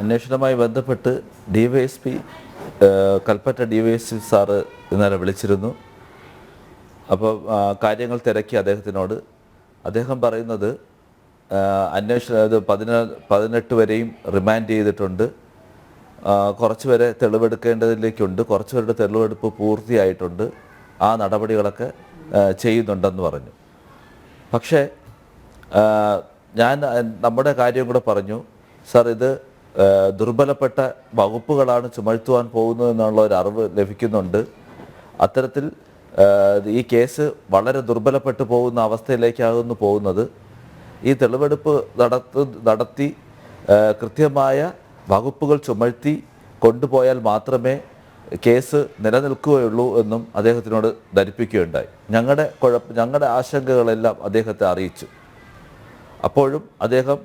അന്വേഷണവുമായി ബന്ധപ്പെട്ട് D Y S P Kalpetta D Y S P sir ഇന്നലെ വിളിച്ചിരുന്നു. അപ്പോൾ കാര്യങ്ങൾ തിരക്കി അദ്ദേഹത്തിനോട്. അദ്ദേഹം പറയുന്നത് അന്വേഷണം ഇത് പതിനാ പതിനെട്ട് വരെയും റിമാൻഡ് ചെയ്തിട്ടുണ്ട്. കുറച്ച് പേരെ തെളിവെടുക്കേണ്ടതിലേക്കുണ്ട്. കുറച്ച് പേരുടെ തെളിവെടുപ്പ് പൂർത്തിയായിട്ടുണ്ട്. ആ നടപടികളൊക്കെ ചെയ്യുന്നുണ്ടെന്ന് പറഞ്ഞു. പക്ഷേ ഞാൻ നമ്മുടെ കാര്യം കൂടെ പറഞ്ഞു. സാർ ഇത് ദുർബലപ്പെട്ട വകുപ്പുകളാണ് ചുമഴ്ത്തുവാൻ പോകുന്നത് എന്നുള്ള ഒരു അറിവ് ലഭിക്കുന്നുണ്ട്. അത്തരത്തിൽ ഈ കേസ് വളരെ ദുർബലപ്പെട്ടു പോകുന്ന അവസ്ഥയിലേക്കാകുന്നു പോകുന്നത്. ഈ തെളിവെടുപ്പ് നടത്തു നടത്തി കൃത്യമായ വകുപ്പുകൾ ചുമഴ്ത്തി കൊണ്ടുപോയാൽ മാത്രമേ കേസ് നിലനിൽക്കുകയുള്ളൂ എന്നും അദ്ദേഹത്തിനോട് ധരിപ്പിക്കുകയുണ്ടായി. ഞങ്ങളുടെ കുഴപ്പ ഞങ്ങളുടെ ആശങ്കകളെല്ലാം അദ്ദേഹത്തെ അറിയിച്ചു. അപ്പോഴും അദ്ദേഹം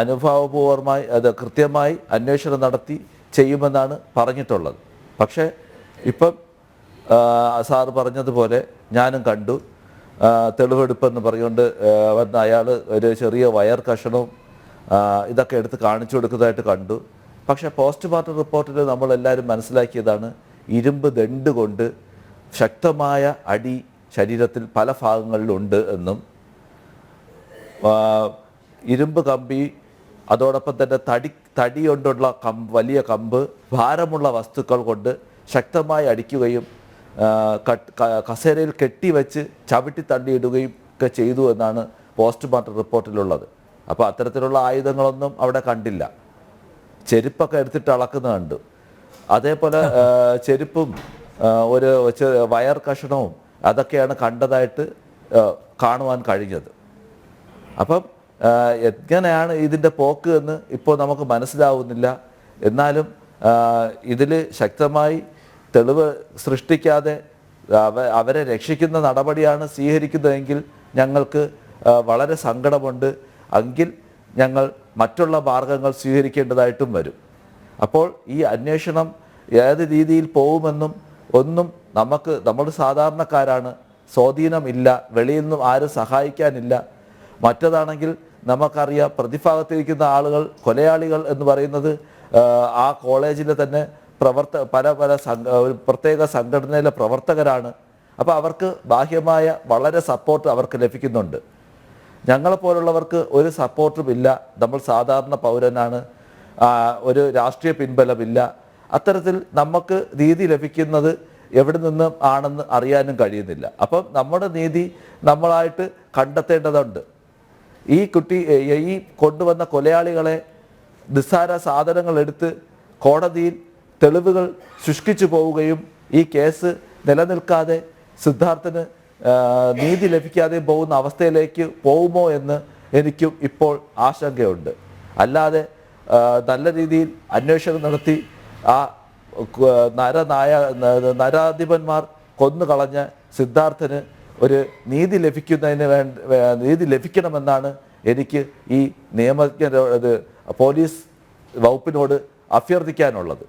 അനുഭാവപൂർവമായി അത് കൃത്യമായി അന്വേഷണം നടത്തി ചെയ്യുമെന്നാണ് പറഞ്ഞിട്ടുള്ളത്. പക്ഷേ ഇപ്പം സാറ് പറഞ്ഞതുപോലെ ഞാനും കണ്ടു. തെളിവെടുപ്പെന്ന് പറഞ്ഞുകൊണ്ട് വന്ന അയാൾ ഒരു ചെറിയ വയർ കഷണവും ഇതൊക്കെ എടുത്ത് കാണിച്ചു കൊടുക്കുന്നതായിട്ട് കണ്ടു. പക്ഷേ പോസ്റ്റ്മോർട്ടം റിപ്പോർട്ടിൽ നമ്മളെല്ലാവരും മനസ്സിലാക്കിയതാണ് ഇരുമ്പ് ദണ്ട് കൊണ്ട് ശക്തമായ അടി ശരീരത്തിൽ പല ഭാഗങ്ങളിലുണ്ട് എന്നും. ഇരുമ്പ് കമ്പി അതോടൊപ്പം തന്നെ തടി തടി കൊണ്ടുള്ള കമ്പ് വലിയ കമ്പ് ഭാരമുള്ള വസ്തുക്കൾ കൊണ്ട് ശക്തമായി അടിക്കുകയും കസേരയിൽ കെട്ടിവെച്ച് ചവിട്ടി തള്ളിയിടുകയും ഒക്കെ ചെയ്തു എന്നാണ് പോസ്റ്റ്മോർട്ടം റിപ്പോർട്ടിലുള്ളത്. അപ്പോൾ അത്തരത്തിലുള്ള ആയുധങ്ങളൊന്നും അവിടെ കണ്ടില്ല. ചെരുപ്പൊക്കെ എടുത്തിട്ട് അളക്കുന്ന കണ്ടു. അതേപോലെ ചെരുപ്പും ഒരു വയർ കഷണവും അതൊക്കെയാണ് കണ്ടതായിട്ട് കാണുവാൻ കഴിഞ്ഞത്. അപ്പം എങ്ങനെയാണ് ഇതിന്റെ പോക്ക് എന്ന് ഇപ്പോൾ നമുക്ക് മനസ്സിലാവുന്നില്ല. എന്നാലും ഇതിൽ ശക്തമായി തെളിവ് സൃഷ്ടിക്കാതെ അവ അവരെ രക്ഷിക്കുന്ന നടപടിയാണ് സ്വീകരിക്കുന്നതെങ്കിൽ ഞങ്ങൾക്ക് വളരെ സങ്കടമുണ്ട്. എങ്കിൽ ഞങ്ങൾ മറ്റുള്ള മാർഗങ്ങൾ സ്വീകരിക്കേണ്ടതായിട്ടും വരും. അപ്പോൾ ഈ അന്വേഷണം ഏത് രീതിയിൽ പോകുമെന്നും ഒന്നും നമുക്ക് നമ്മൾ സാധാരണക്കാരാണ്. സ്വാധീനമില്ല. വെളിയിൽ നിന്നും ആരും സഹായിക്കാനില്ല. മറ്റതാണെങ്കിൽ നമുക്കറിയാം പ്രതിഭാഗത്തിരിക്കുന്ന ആളുകൾ കൊലയാളികൾ എന്ന് പറയുന്നത് ആ, കോളേജിലെ തന്നെ പ്രവർത്ത പല പല പ്രത്യേക സംഘടനയിലെ പ്രവർത്തകരാണ്. അപ്പോൾ അവർക്ക് ബാഹ്യമായ വളരെ സപ്പോർട്ട് അവർക്ക് ലഭിക്കുന്നുണ്ട്. ഞങ്ങളെപ്പോലുള്ളവർക്ക് ഒരു സപ്പോർട്ടും ഇല്ല. നമ്മൾ സാധാരണ പൗരനാണ്. ഒരു രാഷ്ട്രീയ പിൻബലമില്ല. അത്തരത്തിൽ നമുക്ക് നീതി ലഭിക്കുന്നത് എവിടെ നിന്നും ആണെന്ന് അറിയാനും കഴിയുന്നില്ല. അപ്പം നമ്മുടെ നീതി നമ്മളായിട്ട് കണ്ടെത്തേണ്ടതുണ്ട്. ഈ കുട്ടി ഈ കൊണ്ടുവന്ന കൊലയാളികളെ നിസ്സാര സാധനങ്ങൾ എടുത്ത് കോടതിയിൽ തെളിവുകൾ ശുഷ്കിച്ചു പോവുകയും ഈ കേസ് നിലനിൽക്കാതെ സിദ്ധാർത്ഥന് നീതി ലഭിക്കാതെ പോകുന്ന അവസ്ഥയിലേക്ക് പോകുമോ എന്ന് എനിക്കും ഇപ്പോൾ ആശങ്കയുണ്ട്. അല്ലാതെ നല്ല രീതിയിൽ അന്വേഷണം നടത്തി ആ നരനായ നരാധിപന്മാർ കൊന്നു കളഞ്ഞ സിദ്ധാർത്ഥന് ഒരു നീതി ലഭിക്കുന്നതിന് വേണ്ട നീതി ലഭിക്കണമെന്നാണ് എനിക്ക് ഈ നിയമജ്ഞ പോലീസ് വകുപ്പിനോട് അഭ്യർത്ഥിക്കാനുള്ളത്.